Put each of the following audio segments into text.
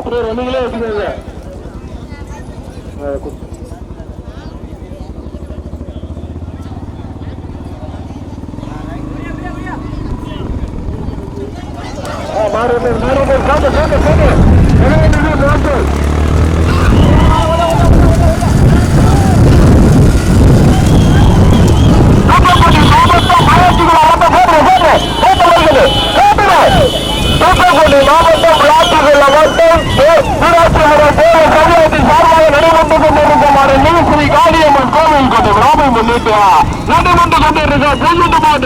அப்படியே ரன்னிங்லேயே வச்சுக்கோங்க. மாறு மாறு மாறு மாறு சாப்பிடு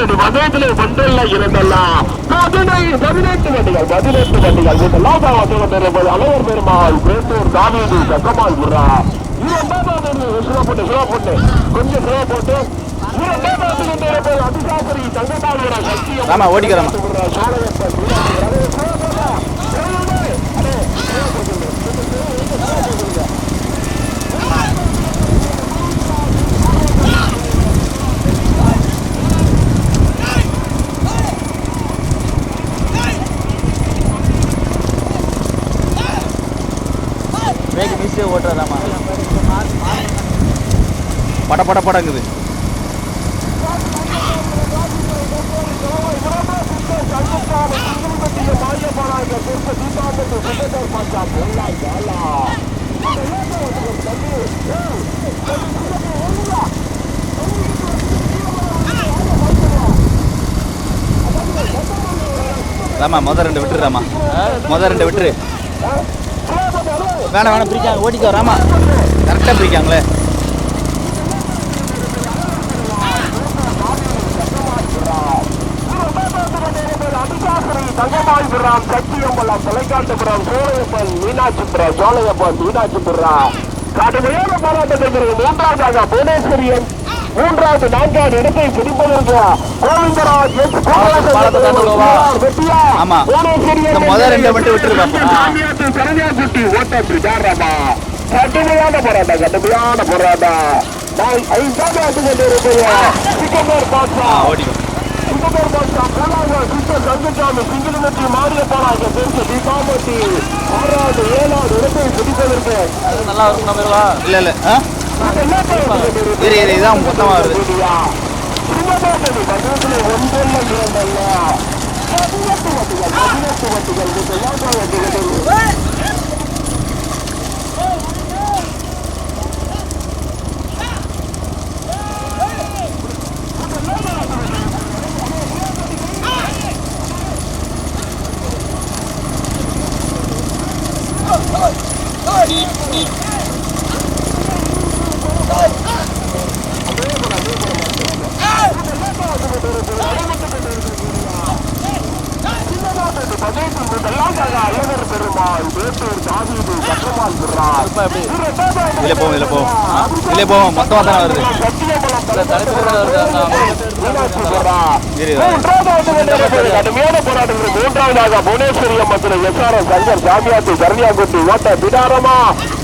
மாட்டு பந்தயத்திலே பண்டல்ல இருந்தல்லாம் பதினைந்து பதினெட்டு வண்டிகள் பதினெட்டு வண்டிகள். இதெல்லாம் கொண்டிருப்பது அலைவர் பெருமாள் பேட்டூர் தாவீது சக்கமால் போட்டு கொஞ்சம் போட்டு ராமா ஓடிக்கிறோமா. பிரேக் மிஸ்ஸே ஓட்டுறதாமா பட பட படங்குது. ராமா மொதல் ரெண்டு விட்டுருதாமா மொதல் ரெண்டு விட்டுரு. வேணாம் வேணாம் பிரிக்காங்க. ஓட்டிக்கோ ராமா. கரெக்டாக பிரிக்காங்களே. தங்கமாய்புரம் சத்தியம்பலம் தலைக்காட்டுபுரம் சோழையப்பன் மீனாட்சிபுரம் சோழையப்பன் மீனாட்சிபுரம் கடுமையான போராட்டத்திற்கு மூன்றாவதாக புவனேஸ்வரியன் மூன்றாவது நான்காவது இடத்தை பிடிப்பதற்கு கோவிந்தராஜ்? வெட்டியா ஆமா. புவனேஸ்வரியன் இந்த முத ரெண்டை மட்டும் விட்டுரு பாப்போம். சாமியாத்து சரணியாக்குட்டி ஓட்ட பிடாரமா கடுமையான போராட்டம் கடுமையான போராட்டம். நான் ஐந்தாவது ஆண்டு கொண்டிருக்கிற சிக்கந்தர் பாட்சா ஆ ஓட்டிக்கோ சிக்கந்தர் பாட்சா போனாங்க சிஸ்டர் சங்கச்சாமி சிங்கிலமட்டி மாறிய போனாங்க தெரிஞ்ச தீபாவட்டி ஆறாவது ஏழாவது இடத்தை பிடிப்பதற்கு நல்லா இருக்கும் இல்லை இல்லை. இரு இரு இதான் மொத்தமாக வருது. Oh, இரண்டல்ல பதினெட்டு வட்டிகள் பதினெட்டு வட்டிகள் இதெல்லாம் வட்டிகள் அழகர் பெருமாள் வேட்டூர் தாவீது கற்றமால் இப்போ எப்படி? இதில் போவோம் இதில் போவோம் இதில் போவோம் மொத்தமாக தானே வருது. கடுமையான போராட்டத்தில் மூன்றாவதாக புவனேஸ்வரி அம்மத்தில் எஸ்ஆர்எஸ் சங்கர் சாமியாத்து சரணியாங்குட்டி ஓட்ட பிடாரமா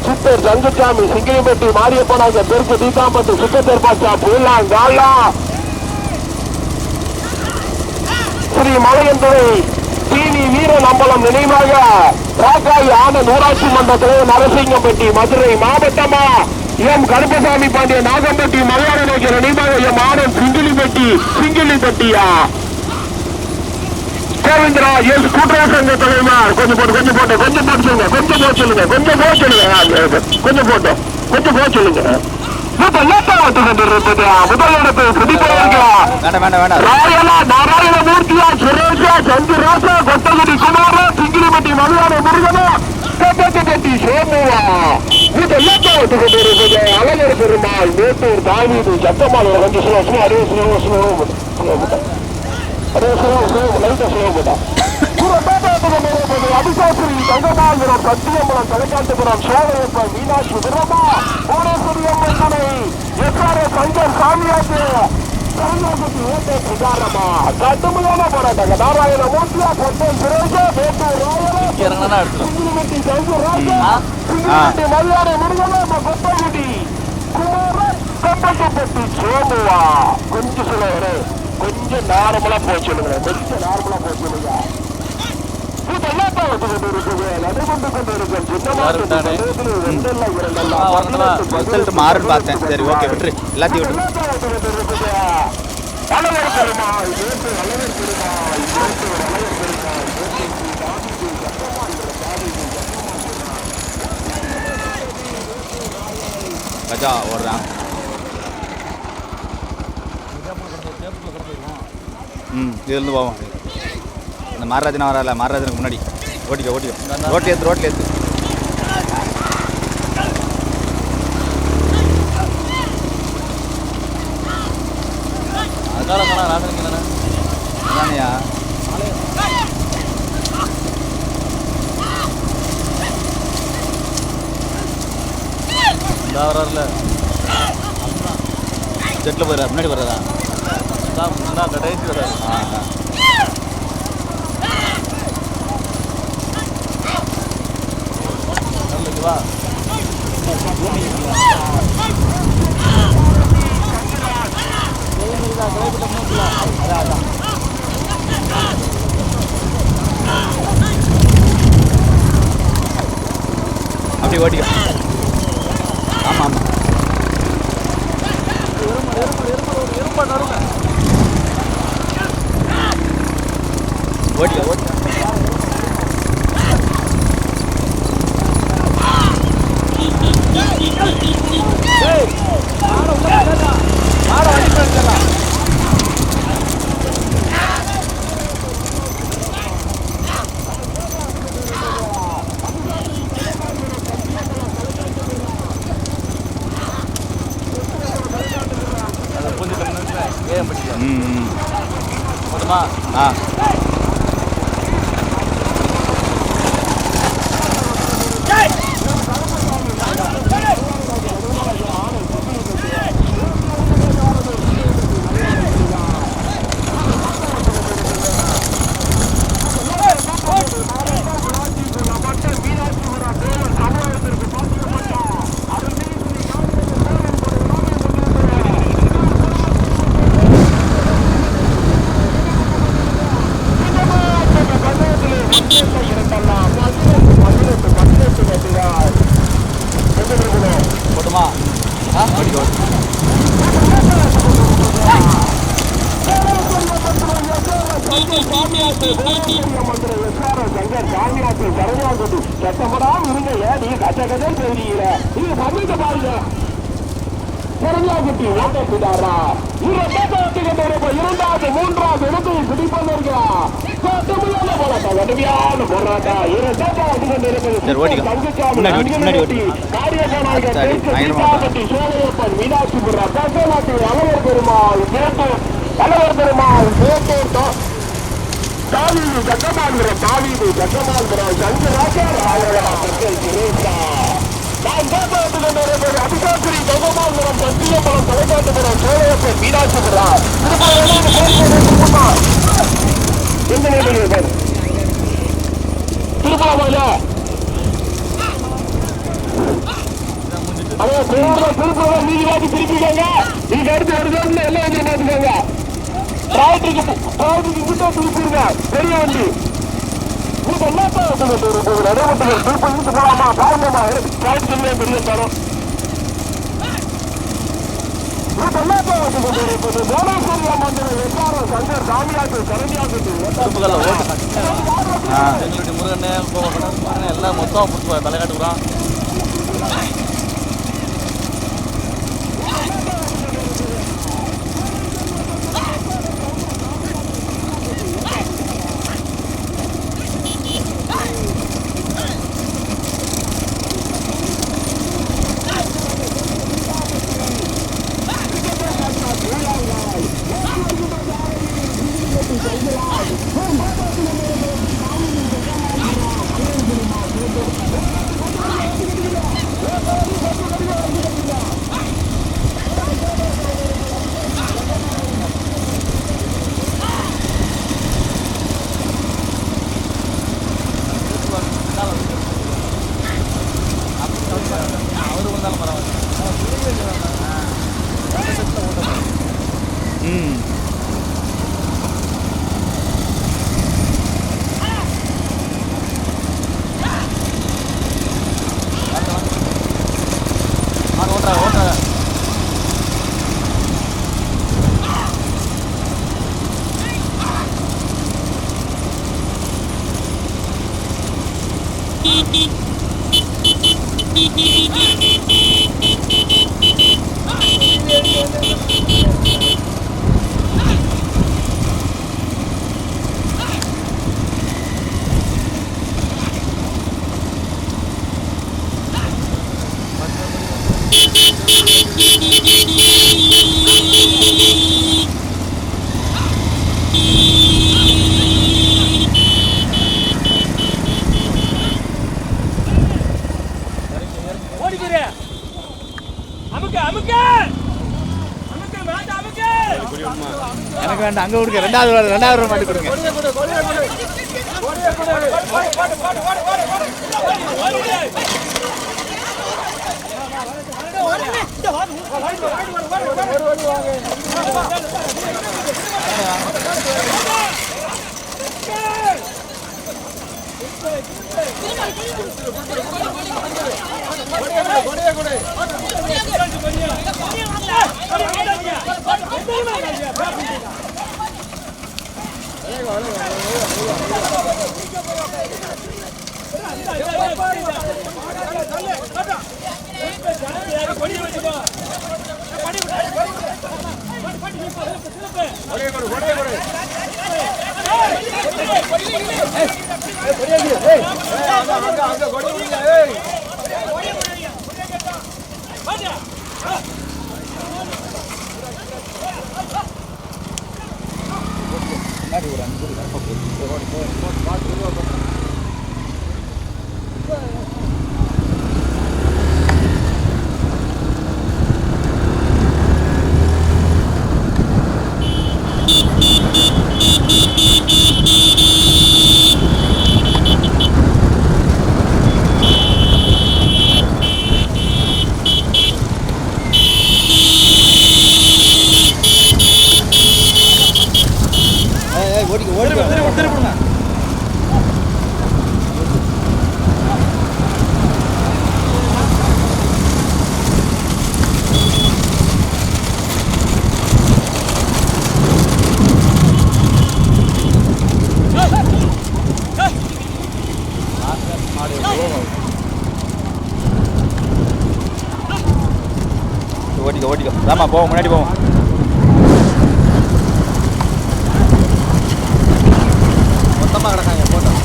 சித்தர் சங்குச்சாமி சிங்கிலிப்பட்டி மாரியப்பனாக தெற்கு தீகாம்பட்டு சுத்தத்தர் பாச்சா பூலாங்காலா ஸ்ரீ மலையந்துறை தீனி வீரன் அம்பலம் நினைவாக ராக்காய் ஆனந்த் ஊராட்சி மன்ற தலைவர் நரசிங்கம்பட்டி மதுரை மாவட்டமா எம். கருப்பசாமி பாண்டிய நாகம்பட்டி மலையாள நோக்கிய நினைவாக எம். ஆனந்த் சிங்கிலிப்பட்டி சிங்கிலிப்பட்டியா கோவிந்தரா எஸ். கூட்டுறவு சங்க தலைவர். கொஞ்சம் போட்டு கொஞ்சம் போட்டு கொஞ்சம் போட்டு சொல்லுங்க கொஞ்சம் போட்டு சொல்லுங்க கொஞ்சம் போட்டு சொல்லுங்க. கொஞ்சம் போட்டு கொஞ்சம் போட்டு சொல்லுங்க. இப்ப லேட்டா வந்து கொண்டிருப்பது முதல் பிடிப்பதற்கு வேண்டாம் சுரேஷா சந்திராசா கொட்டகுடி குமாரா சிங்கிரிமட்டி மலையாள முருகனா கட்டி சோமுவா இது எல்லாத்தையும் வந்து கொண்டிருப்பது அழகர் பெருமாள் மேட்டூர் தாவீது சத்தமால் கொஞ்சம் ஸ்லோ ஸ்லோ அதே ஸ்லோ ஸ்லோ ஸ்லோ அதே ஸ்லோ ஸ்லோ லைட்டா ஸ்லோ போட்டா அபிசாஸ்திரி தங்கமாபுரம் சத்தியம்பலம் தலைக்காட்டுபுரம் சோழையப்பன் மீனாட்சி பிரமா புவனேஸ்வரி அம்மன் துணை எஸ்ஆர்எஸ் சங்கர் சாமியாச்சு கடுமையான போராட்டம் நாராயண மூர்த்தியா கொட்டை சுரேஷா மேட்டூர் ராயலா சிங்கிலிமட்டி சங்கர் ராஜா. சிங்கிலிமட்டி மலையாள முருகனா கொட்டகுடி குமாரன் கம்பட்டப்பட்டி சோமுவா. கொஞ்சம் நார்மலா சொல்லுங்க கொஞ்சம் நார்மலா ரிசல்ட் மாறுன்னு பார்த்தேன். சரி ஓகே விட்டுரு. எல்லாத்தையும் விட்டுரு. கஜா ஓடுறான் ம் இதுலேருந்து போவோம். இந்த மாரராஜனா வரால மாரராஜனுக்கு முன்னாடி. ஓட்டிக்க ஓட்டிக்க ரோட்டில் ஏற்று ரோட்டில் ஏற்று அதுக்காக தானே ராசனிக்கு தானே? அதானையா இந்த வராருல. செட்டில் போயிடா முன்னாடி வர்றதா கடைசி வராரு. ஆ ஆ. நல்லது வா அப்படி ஓட்டிக்க ஆமாம் ஆமாம் ஓட்டிக்க ஓட்டிக்க அது கொஞ்சம் நிமிஷம் ஏன் படிக்க ம் ம் போதுமா ஆ போட்டுமா ஆ ஓட்டிக்க ஓட்டிக்க கஷ்டப்படாம இருங்க கதை செய்றீங்க நீங்க பண்ணிட்டு பாருங்க ஓட்டப்பிடாரா இரண்டாவது இரண்டாவது மூன்றாவது இடத்தில் பிடிப்பதற்கிறார் கடுமையான போராட்டம் கடுமையான போராட்டம் திருச்சி சோழையப்பன் மீனாட்சிபுரா கசநாட்டு அழகர் பெருமாள் மேட்டூர் அழகர் பெருமாள் தாவீது ஜக்கமாந்திரம் தாவீது ஜக்கமாந்திரம் சங்கராஜா ராயகரா மக்கள் சுரேஷா நான் கேட்டு கொண்டிருப்பது அபிஷாஸ்திரி ஜெகமாந்திரம் சத்தியபுரம் தலைக்காட்டுபுரம் சோழையப்பன் மீனாட்சிபுரா எந்த நேரம் திருப்பூர் திருப்பூர் நீதி திருப்பிக்கோங்க. நீங்க அடுத்து வருது எல்லாம் வந்து மாத்துக்கோங்க டிராய்ட்டுக்கு டிராய்ட்டுக்கு கிட்ட திருப்பிடுங்க பெரிய வண்டி நீங்க என்ன நடைமுறைகள் திருப்பி போலாமா பாருங்கம்மா டிராய்ட்டுக்கு பெரிய தரம் திருப்புகள்ல ஓட்டு. எல்லாம் மொத்தம் தலைகாட்டுக்குறான் எனக்கு வேண்டாம். அங்கே கொடுங்க. ரெண்டாவது வாரம் ரெண்டாவது வாரம் மாட்டி கொடுங்க ஓடிக்க ஓடிக்க திருப்பிடுங்க ஓடிக்க ஓடிக்க ராமா போவோம் முன்னாடி போவோம் மொத்தமாக கிடக்காங்க போட்டோம்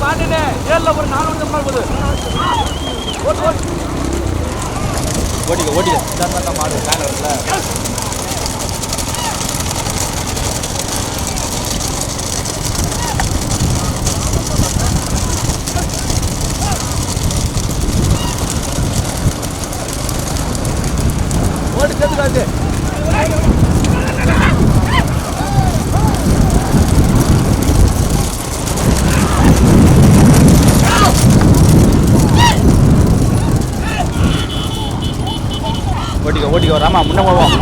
மாட்டேனே ஏழுல ஒரு நாலு மணி நேரம் போகுது ஓடிக்க ஓடிக்க இந்த மாடு மேலே வரல ஓடி சேர்த்துக்காச்சு ஓடிக்க ஓடிக்க ராமா முன்ன போவோம்.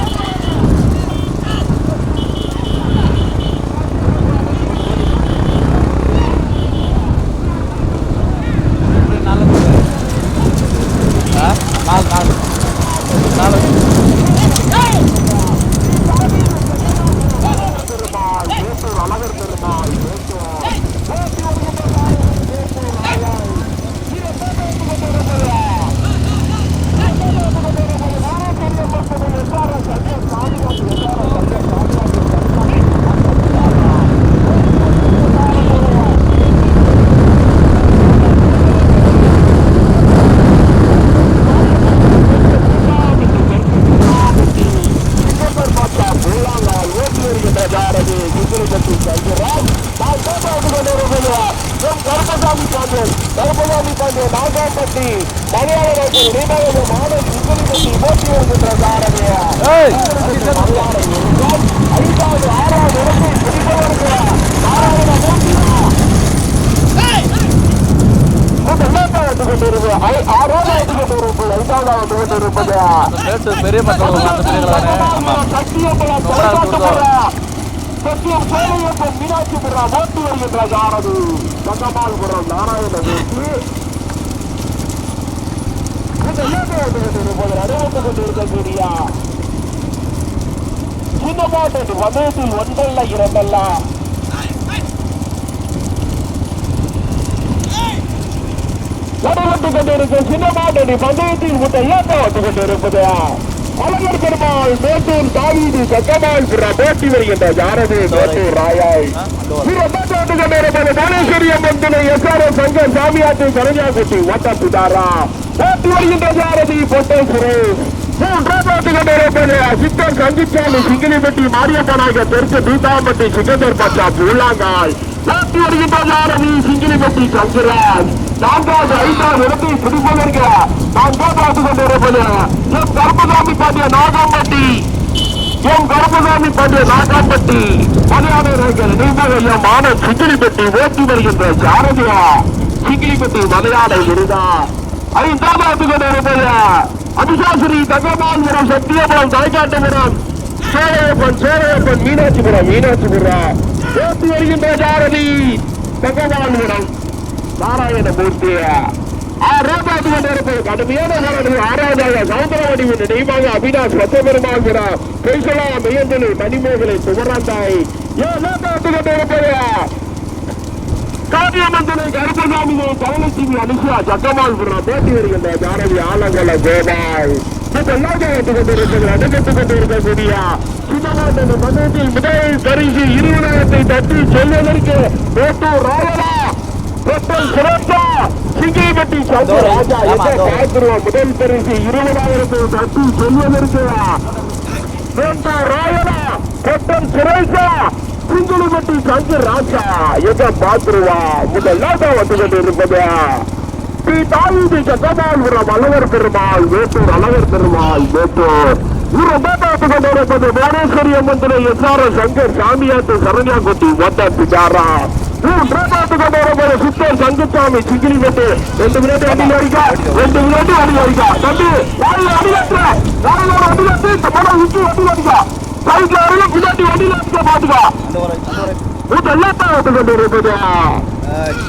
சத்தியம் மீனாட்சி மீனாட்சிபுரம் ஓட்டி வருகின்ற யாரது தங்கமால்புரம் நாராயணமூர்த்தி அறிவித்துக் கொண்டிருக்கக்கூடிய சின்னமாட்டு வதயத்தில் ஒன்றல்ல இரண்டல்ல வடவட்டு கொண்டிருக்க சின்னமாட்டு பந்தயத்தில் முட்டை ஏற்ற வந்து கொண்டிருப்பதா அழகர் பெருமாள் மேட்டூர் தாவீது சக்கமால் பிற போட்டி வருகின்ற யாரது மேட்டூர் ராயாய். வீரமாட்டு கொண்டிருப்பது தானேஸ்வரி அம்மன் துணை எஸ் ஆர் எஸ் சங்கர் சாமியாட்டு கரஞ்சாக்குட்டி ஓட்ட பிதாரா போட்டி வருகின்ற யாரதி பொட்டை சுரேஷ் மூன்றாவது கொண்டிருப்பது சித்தர் சங்கிச்சாமி சிங்கிலிப்பட்டி மாரியப்பனாக தெற்கு தீதாம்பட்டி சிக்கந்தர் பச்சா பூலாங்காய் போட்டி வருகின்ற யாரதி சிங்கிலிப்பட்டி சங்கராஜ். நான்காவது ஐந்தாவது இடத்தை பிடிப்பதற்கு நான் பார்த்து கொண்டிருப்பது என் கருப்பசாமி பாண்டிய நாகாம்பட்டி. என் கருப்பசாமி பாண்டிய நாகாம்பட்டி. மலையாள நாயகர் நிர்மலையம் மான சிங்கிலிப்பட்டி ஓட்டி வருகின்ற சாரதியா. சிங்கிலிப்பட்டி மலையாள இருந்தார் ஐந்தாவது கொண்டிருப்பது அபிசாசிரி தங்கமால்புரம் சத்தியபுரம் தாய்காட்டபுரம் சேலையப்பன் சேலையப்பன் மீனாட்சிபுரம் மீனாட்சிபுரம். ஓட்டி வருகின்ற சாரதி தங்கமால்புரம் நாராயணமூர்த்தி ஆறாவது கொண்டிருப்பது கடுமையான போராட்டம் ஆறாவதாக சவுந்தரவடிவின் நினைவாக அபினாஷ் ரத்தபெருமாள்கிறார் பெய்சலா மையந்தனை மணிமேகலை சுவராந்தாய் ஏழாவது கொண்டிருப்பது. காரியமந்தனை கருப்பசாமியை தவளச்சிவி அனுஷா சக்கமாள்புரம் பேட்டி வருகின்ற ஜானவி ஆலங்கல கோபால். கொண்டிருப்பது மதத்தில் முதல் பரிசு இருபதாயிரத்தை தட்டி செல்வதற்கு ராயலா சிங்கிப்பட்டி ராஜா முதல் பரிசு இருபதாயிரத்தை தட்டி செல்வதற்கு ராயலா பெட்ரோல் சுரேஷா சிங்கிலிப்பட்டி சந்து ராஜா என்ற பாத்துருவா முதலாக வந்து கொண்டிருப்பது. ஸ்ரீ தாவீது ஜகபால்புரம் அழகர் பெருமாள் வேட்டூர் அழகர் பெருமாள் வேட்டூர் கொண்டிருப்பது புவனேஸ்வரி அம்மன் எஸ் ஆர் சங்கர் சாமியாட்டு சரண்யாங்குட்டி ஓட்ட பிஜாரா மூன்றாவது சுத்தர் தங்குசாமி சங்குசாமி சிங்கிலிப்பட்டு ரெண்டு மினிட்டு அடி அடிக்கா ரெண்டு மினிட்டு அடி அடிக்கா. தம்பி வாயில் அடி கட்டுற வாயில் அடி கட்டு இந்த படம் விட்டு அடி அடிக்கா சைட்ல வரையில பின்னாடி வண்டியில அடிக்க பாத்துக்கா வீட்டு எல்லாத்தா வந்து கொண்டு இருப்பது.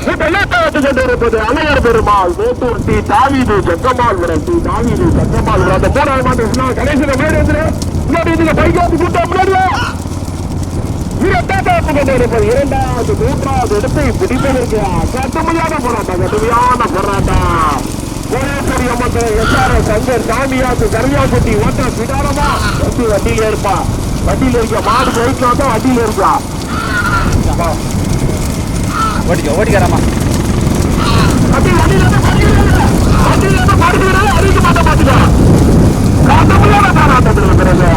வீட்டு ஒரு முதலாவது கொண்டு இருப்பது. அலையர் பெருமாள் வேட்டூர் டி தாவீது சக்கமால் விரம் டி தாவீது சக்கமால் விரம் அந்த மூணாவது மாட்டு சொன்னா கடைசியில முன்னாடி முன்னாடி இதுல பைக்காத்து கூட்டம் முன்னாடி இரண்டாவது மூன்றாவது இடத்தை பிடிப்பதற்கு கடுமையான போராட்டம் கடுமையான போராட்டம். கோயேஸ்வரி அம்மன் எஸ்ஆர் சங்கர் சாமியாத்து கரியாக்குட்டி ஓட்ட பிடாரமா வண்டி வண்டியில இருப்பா. வண்டியில இருக்க மாடு பைக்ல வந்தா வண்டியில இருக்கா ஓட்டிக்க ஓட்டிக்காராமா வண்டி வண்டியில இருந்து வண்டியில இருந்து வண்டியில இருந்து படுத்துக்கிறது அடிக்க மாட்ட பாத்துக்கா கடுமையான போராட்டத்தில் இருக்கிறது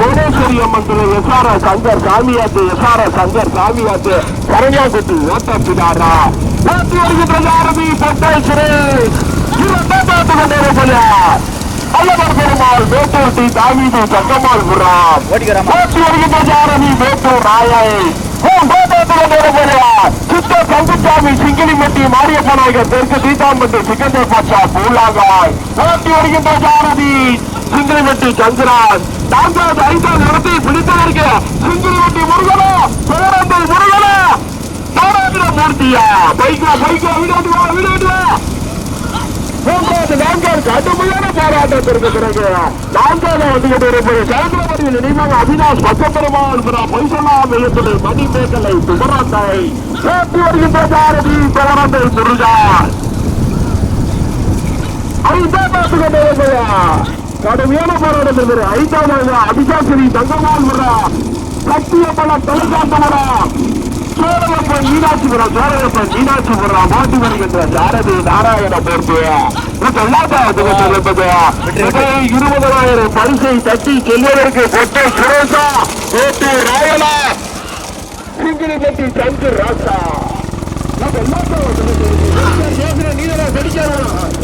புவனேஸ்வரி அம்மன் திரு எஸ்ஆர் சங்கர் சாமியாத்து எஸ்ஆர் சங்கர் சாமியாத்து கரையாக்குட்டி ஓட்ட பிடாரா ஓட்டி வருகின்ற யாரதி பொட்டை சுரேஷ் இரண்டாம் பார்த்து கொண்டிருப்பது அல்லவர் பெருமாள் மேட்டூர் டி தாவீது சங்கமால் புறம் ஓட்டி வருகின்ற யாரதி மேட்டூர் ராயை. சித்த சங்குசாமி சிங்கிலிமட்டி மாரியப்பநாயகர் தெற்கு தீதாம்பட்டி சிக்கந்தர் பாட்சா பூலாகாய். ஓட்டி வருகின்ற ஜாரதி சிங்கிலிமட்டி சந்திரன் நான்காவது ஐந்தாவது இடத்தை பிடித்ததற்கு சிங்கிலிமட்டி முருகனா பேரந்தை முருகனா நாராயண மூர்த்தியா? பைக்கா பைக்கா வீடாண்டு வா வீடாண்டு மூன்றாவது நான்காவது கடுமையான போராட்டத்திற்கு பிறகு. நான்காவது வந்து கொண்டிருப்பது சந்திரபதியில் நினைவாக அவினாஷ் பச்சப்பெருமாள் பைசலா மையத்துடைய மணிமேகலை சுமராந்தை சேர்த்து வருகின்ற பாரதி கடுமையான போராட்டம் இருந்தது ஐந்தாவது அபிஷாசிரி தங்கமால் முறா சத்தியபலம் தொழிற்சாட்டமுறா சோழப்பன் மீனாட்சிபுரம் சோழப்பன் மீனாட்சிபுரம் மாட்டி வருகின்ற சாரதி நாராயண மூர்த்தி இருபதாயிரம் பரிசை தட்டி செல்வதற்கு கொட்டை சுரேஷா கோட்டை ராயலா சிங்கிரிப்பட்டி சங்கர் ராசா. நீதான் படிக்கிறோம்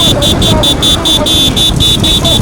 Shh, shh, shh, shh, shh.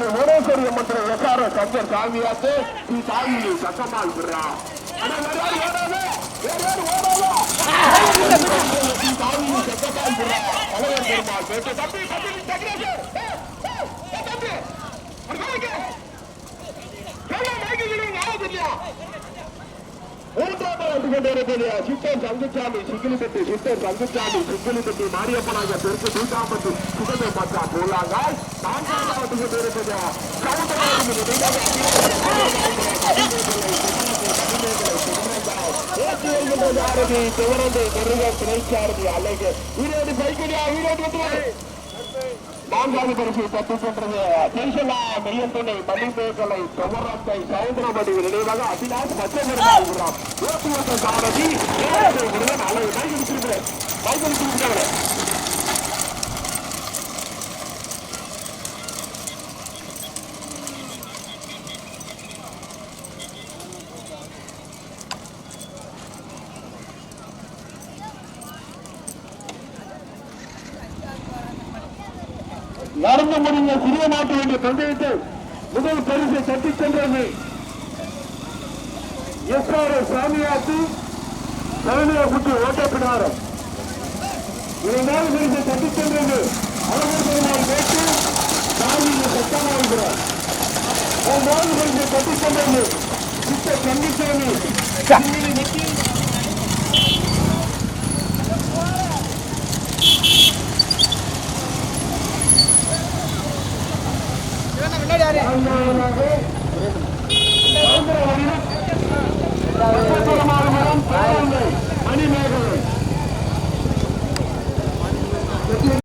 பெற்றுக் கொண்டிருந்த ஓடேஸ்வரி மற்றும் எஸ்ஆர் சங்கர் சாமியாத்து நீ சாமியை வந்து விடுறா சித்தர் சங்குச்சாமி சிக்கிலிப்பட்டி சித்தர் சங்குச்சாமி சிக்கிலிப்பட்டி மாரியப்பனாக பெருக்கு தூக்காம்பட்டி சுகமே பார்த்தா போலாங்கால் நான்காவது வந்து சாரதி சிவரந்தை முருக துணைச்சாரதி அழகு. ஈரோடு பைக்கடியா ஈரோடு வந்து நான்காவது பரிசை தட்டுச் சென்றது திருசலா மெய்யன் துணை மணிமேகலை தொமரத்தை சவுந்தரபடி நினைவாக அபிலாஷ் மச்சபெருமாள் ஓட்டுவத்த சாரதி ஏழை முருகன் அழகு நடந்து முடிந்த சிறிய மாற்ற வேண்டிய பந்தயத்தை முதல் பரிசை தட்டிச் சென்றது எஸ் ஆர் சாமியாத்து சரணியாக்குட்டி ஓட்டப்பிடாரம். இரண்டாவது பரிசை தட்டிச் சென்றது அழகர் பெருமாள் கேட்டு சாமியை சத்தமாகிறார் மூன்றாவது பரிசை தட்டிச் சென்றது சித்த கண்டிசாமி சிங்கிலி வெட்டி நான்காவதாக